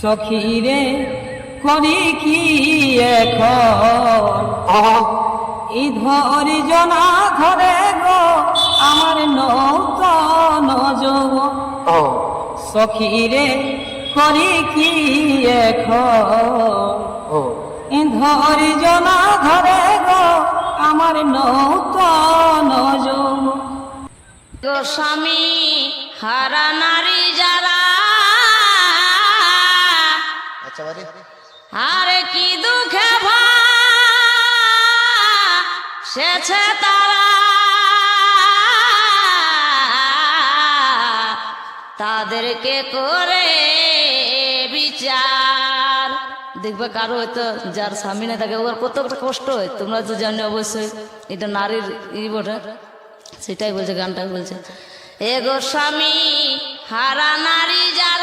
সখীরে করি কি এখন? এই ধরি জনা ধরে গো আমার নৌতন যৌব সখীরে করি কি এখন? ধরি জনা ধরে গো আমার নৌতন যৌব গোস্বামী হারা নারী যারা আরে কি দুঃখে সেছে তারা। তাদেরকে করে বিচার। দেখবে কারও হয়তো যার স্বামী না থাকে ওর কতটা কষ্ট হয়। তোমরা তো জানো অবশ্যই, এটা নারীর ই বটে। সেটাই বলছে গানটা বলছে। এগো স্বামী, হারা নারী যারা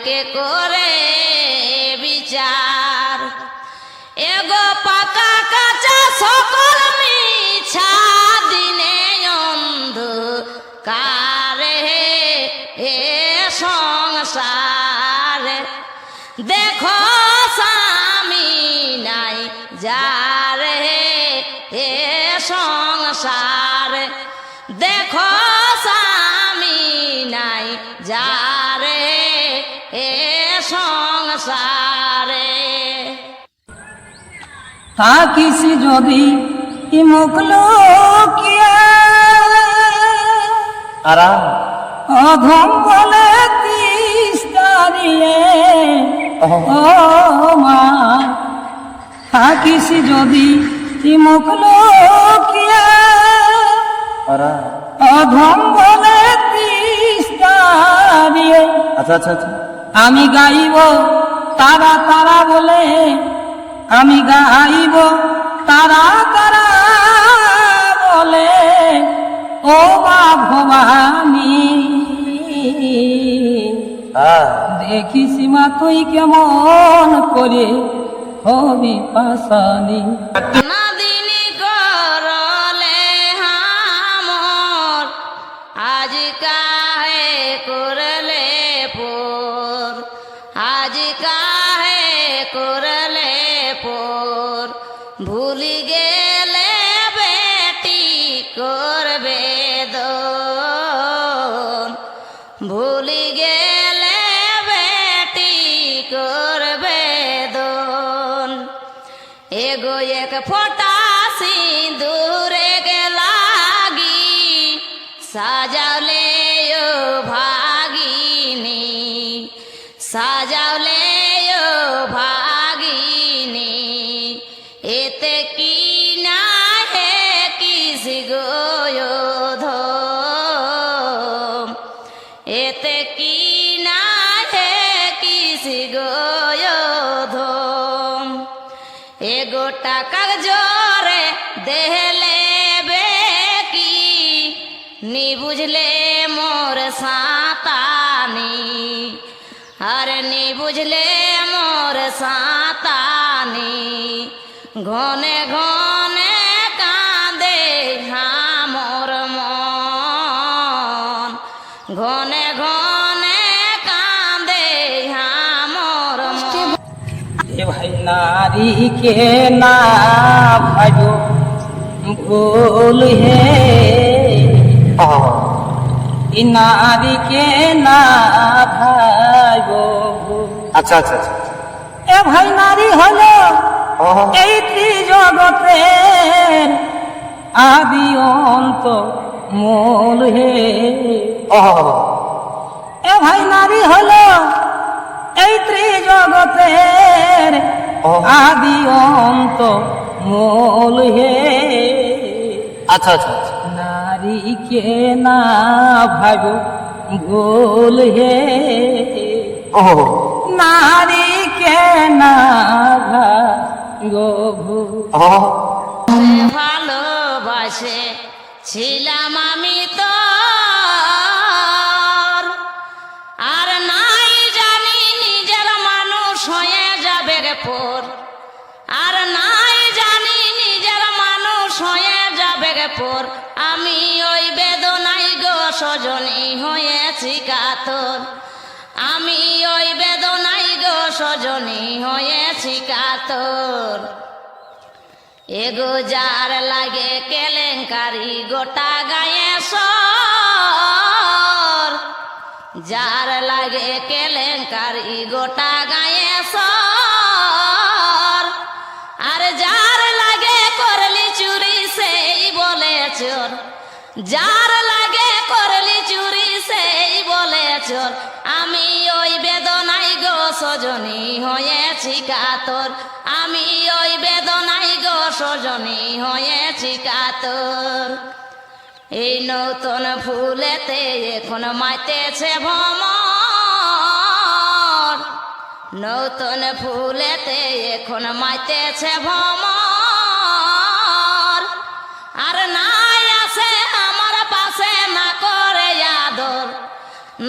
তাদেরকে করে বিচার। এগো পাকা কাঁচা সকল মিছা, দিনে অন্ধ কারে এ সংসার। দেখো স্বামী নাই যারে এ সংসার। থাকিস যদি আরাম। অধম বলে তিস্তারিয়ে ও মা থাকিস যদি মুখ লোকিয়া। অধম বলে তিস্তারিয়ে আচ্ছা আচ্ছা আচ্ছা। আমি গাইব তারা তারা বলে আমি গাইব তারা তারা বলে? ও মা ভবানী হ্যাঁ। দেখিস মা তুই কেমন করে? হবি পাশানি। এক ফোটা সিঁদুরে লাগি সাজাওলে এগো টাকা জোরে দেহলে কি? নি বুঝলে মোর সাঁতানি, আর নি বুঝলে মোর সাঁতানি। ঘনে ঘনে কাঁদে হামর মন ঘনে ঘনে নারীকে না ভাইব ভুল হে। নারীকে না ভাইব আচ্ছা আচ্ছা আচ্ছা। এ ভাই নারী হলো এই ত্রিজগতের আদি অন্ত মূল হে। এ ভাই নারী হলো এই ত্রিজগতের আদি অন্ত মূল হে। আচ্ছা আচ্ছা আচ্ছা। নারীকে না ভাব ভুল হে। ও নারীকে না ভাগো ভুল। ভালোবাসে ছিলাম আমি তো পর আমি ওই বেদনাই গো সজনী হয়েছি কাতর। আমি ওই বেদনাই গো সজনী হয়েছি কাতর। এগো যার লাগে কেলেঙ্কারি গোটা গায়ে সর যার লাগে কেলেঙ্কারি গোটা গায়ে সর আর যার যার লাগে করলি চুরি, সেই বলে চোর আমি ওই বেদনাই গো সজনী হয়েছি কাতর। আমি ওই বেদনাই গো সজনী হয়েছি কাতর। এই নতুন ফুলেতে এখন মাইতেছে ভ্রমর। নতুন ফুলেতে এখন মাইতেছে ভ্রমর। আর নাই আদর।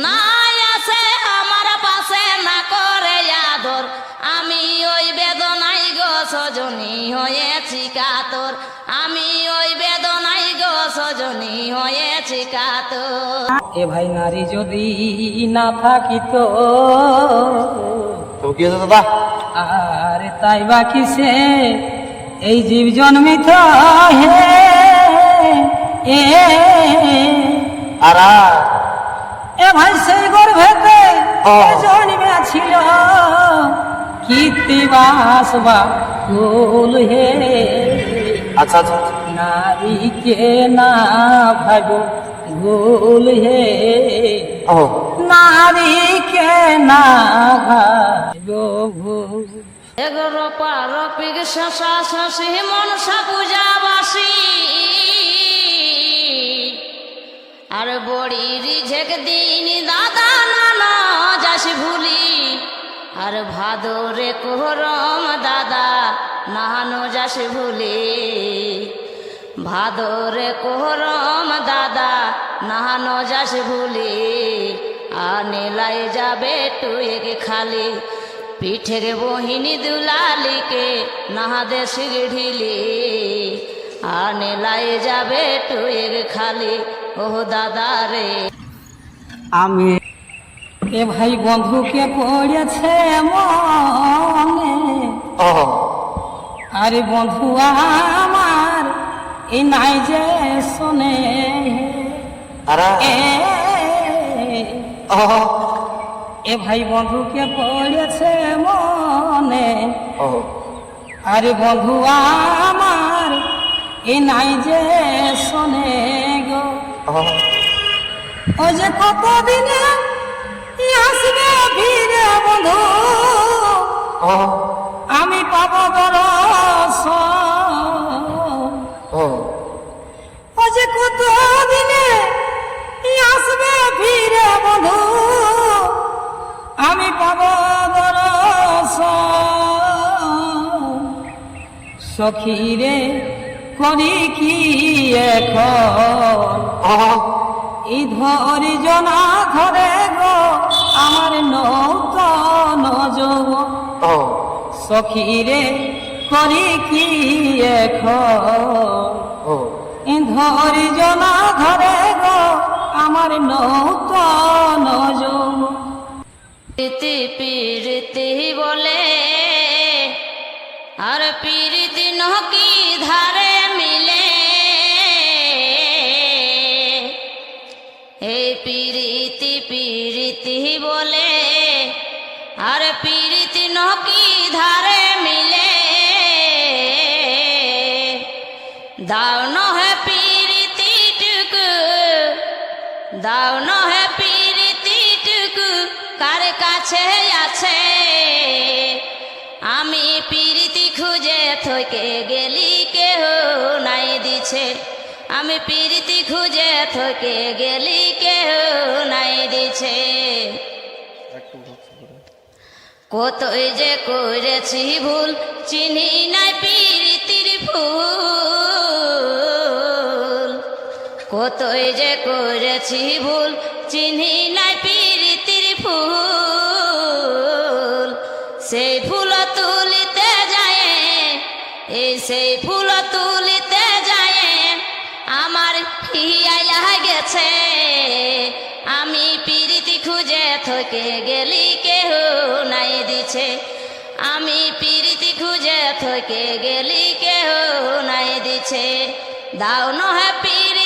নাই আছে আমার পাশে না করে আদর। আমি ওই বেদনাই গো সজনী হয়েছি কাতর। আমি ওই বেদনাই গো সজনী হয়েছি কাতর। এ ভাই নারী যদি না থাকিত তো কি দাদা? আর তাই বা কিসে? এই জীব জন্মিত হে এ আর আর? এ ভাই সেই গর্ভেতে ও। জন্মেছিল? কীর্তিবাস বা ফুল হে? আচ্ছা আচ্ছা। নারীকে না ভাগ ভুল হে? ও নারীকে না ভাগ ভুল এগারো পারপিক শশা শশী মনসা পূজাবাসী। আর বড়ি রিঝেক দিন দাদা নানা যাসি ভুলি। আর ভাদরে কোহরম দাদা নাহানো যাসি ভুলি। ভাদরে কোহরম দাদা নাহানো যাস ভুলি। আনেলাই যাবে টুয়েকে খালি। পিঠের বহিনী দুলালিকে নাহাদে শিগঢিলি আনেলাই যাবে টুয়েক খালি ও দাদা রে। আমি এ ভাই বন্ধুকে পড়েছে মনে? ও। আরে বন্ধু আমার এই নাই যে শোনে। এ ও। এ ভাই বন্ধুকে পড়েছে মনে? ও। আরে বন্ধু আমার এই নাই যে শোনে গো। ও যে কতদিনে আসবে ফিরে বন্ধু? আমি পাব দরস। ও যে কতদিনে আসবে ফিরে বন্ধু? আমি পাব দরস। সখীরে করি কি এখন? ও এই ধরি জনা ধরে গো আমার নৌতন ও সখীরে করি কি এখন? ধরি জনা ধরে গো আমার নৌতন প্রীতি প্রীতি বলে আর প্রীতি নকি ধারে দাও নহে প্রীতি টুকু দাও নহে প্রীতিটুকু কার কাছে আছে? আমি প্রীতি খুঁজে থকে গেলি কেহ নাই দিছে। আমি প্রীতি খুঁজে থকে গেলি কেহ নাই দিছে। কতই যে করেছি ভুল চিনি নাই প্রীতির কতই যে করেছি ভুল, চিনি নাই প্রীতির ফুল। সেই ফুল তুলিতে যায়, এই সেই ফুল তুলিতে যায় আমার হিয়াইলা গেছে। আমি পিরিতি খুঁজে থকে গেলি কেহ নাই দিছে। আমি পিরিতি খুঁজে থকে গেলি কেহ নাই দিছে। দাও নহে টুকু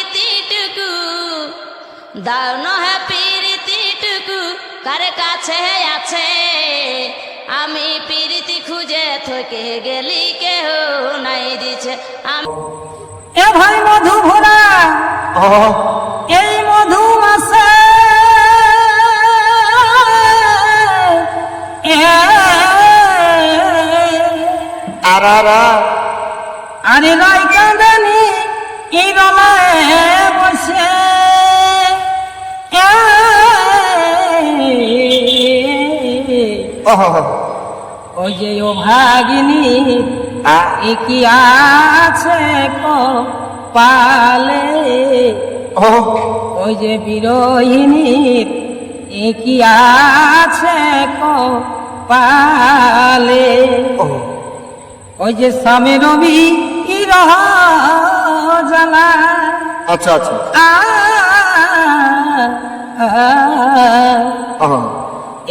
দাও নহে পিরিতি টুকু কার কাছে আছে? আমি পিরিতি খুঁজে থকে গেলি কেহ নাই দিছে। আমি এ ভাই মধু ভরা ও এই মধু মাসে আরা রাই কাঁদানি এই রলায় বসে। ওই যে ও ভাগিনী কি আছে কো পালে ওই যে বিরোহিনীর কি আছে কো পালে ওই যে স্বামী রবি জ্বালা? আচ্ছা আচ্ছা।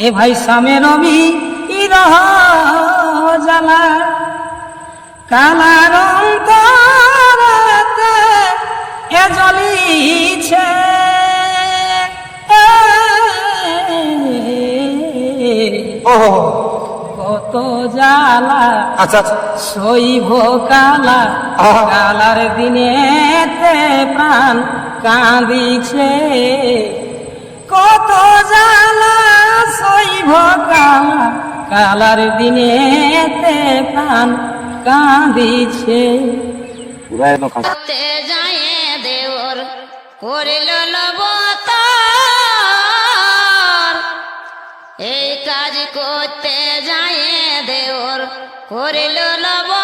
এ ভাই স্বামী রবি জ্বালা কালা রং করাতে এ জ্বলিছে। কত জ্বালা। আচ্ছা আচ্ছা। শৈব কালা। কালার দিনেতে প্রাণ কাঁদিছে। কত জ্বালা শৈব কালা কালার দিনেতে প্রাণ কাঁদিছে। পুরা একদম কাজ করতে যায় দেওর করিল এই কাজ করতে যায় দেওর করিল লবতার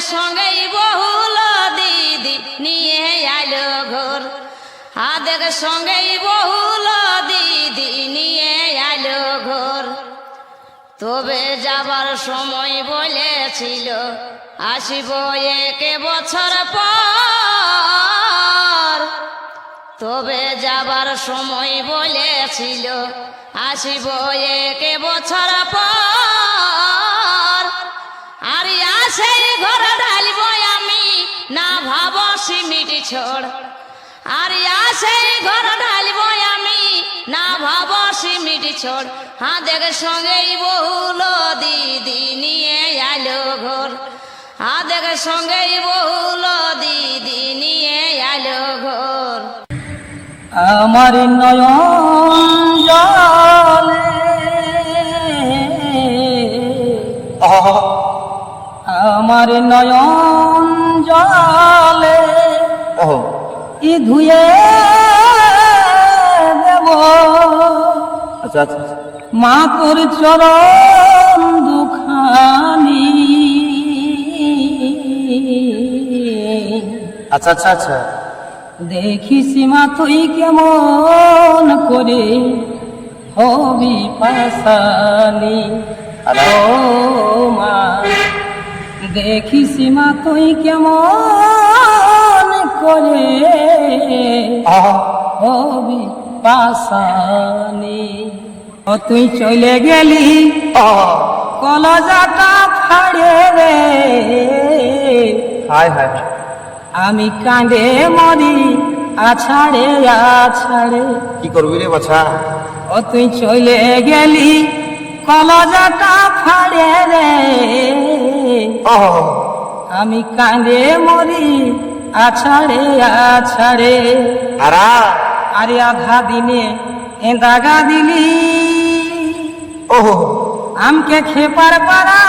সঙ্গেই বহুল দিদি নিয়ে আইলো ঘর। হাতের সঙ্গেই বহুল দিদি নিয়ে আইলো ঘর। তবে যাবার সময় বলেছিল, আসিব এক বছর পর। তবে যাবার সময় বলেছিল, আসিব এক বছর পর। আর আসে ঘর ঢালিব আমি, না ভাব সিমিট ছোড় আর আসে ঘর ঢালিব আমি, না ভাব সিমিট ছোড় হাতের সঙ্গেই বহুল দিদি নিয়ে আলো ঘর। হাতের সঙ্গেই বহুল দিদি নিয়ে আলো ঘর। আমার নয়ন আমার নয়ন জলে ও ই ধুয়ে দেব। আচ্ছা আচ্ছা মা তোর চরণ দুখানি। আচ্ছা আচ্ছা আচ্ছা। দেখিস মা তুই কেমন করে হবি পাশানি। ও মা। দেখিস মা তুই কেমন করে হবি পাশানি ও তুই চলে গেলি কলজাটা ফাড়ে রে। হাই হাই আমি কাঁদে মরি আছাড়ে আছাড়ে। কি করবি রে বাছা? ও তুই চলে গেলি কলজাটা ফাড়ে রে। আমি কাঁদে মরি আছাড়ে আছাড়ে। আরা। আরে আধা দিনে দাগা দিলি। ও আমকে খেপার পাড়া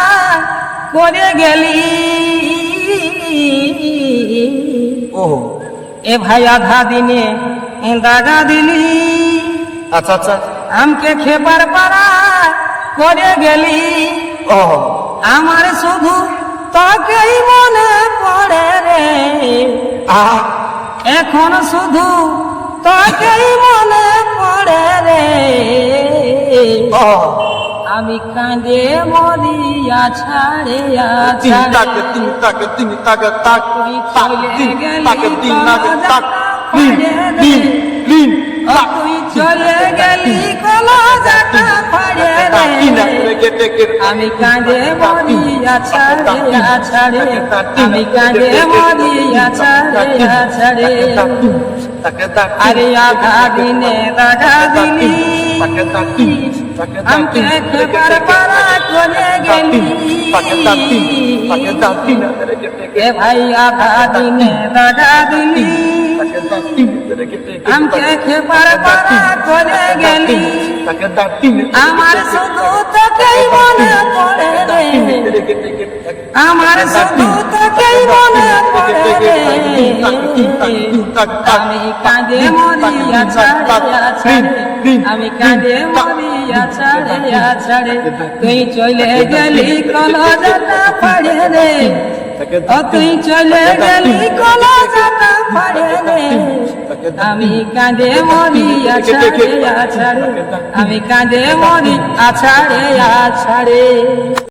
করে গেলি। ও এ ভাই আধা দিনে দাগা দিলি। আচ্ছা আচ্ছা। আমকে খেপার পাড়া করে গেলি। ও আমার শুধু তোকেই মনে পড়ে রে। এখন শুধু তোকেই মনে পড়ে রে। আমি কাঁদে মরিয়া ছাড়ে তিন তাকে তিন তাকে তিন তাকে তাক তিন তাকে তিন তাকে তাক ফাড়ে। তিন ও তাক তুই চলে গেলি কলজাটা ফাড়ে তাক তিন রে। আমি কাঁদে মরিয়া ছাড়ে ছাড়ে আমি কাঁদে মরিয়া ছাড়ে ছাড়ে আরে আধা দিনে আমাকে পারা করে গেলি এ ভাই আধা দিনে রাগা দিলি তাকে করে গেলি তাকে তাক আমার শুধু তোকেই মনে পড়ে রে আমার শুধু তোকেই মনে পড়ে রে আমি কাঁদে মরিয়া ছাড়িয়া ছাড়ে আমি কাঁদে মরিয়া ছাড়িয়া ছাড়ে তুই চলে গেলি কলজাটা ফাড়ে রে ও তুই চলে গেলি কোনো ফাড়ে রে আমি কাঁদে মরি আছাড়ে আছাড়ে। আমি কাঁদে মরি আছাড়ে ছাড়ে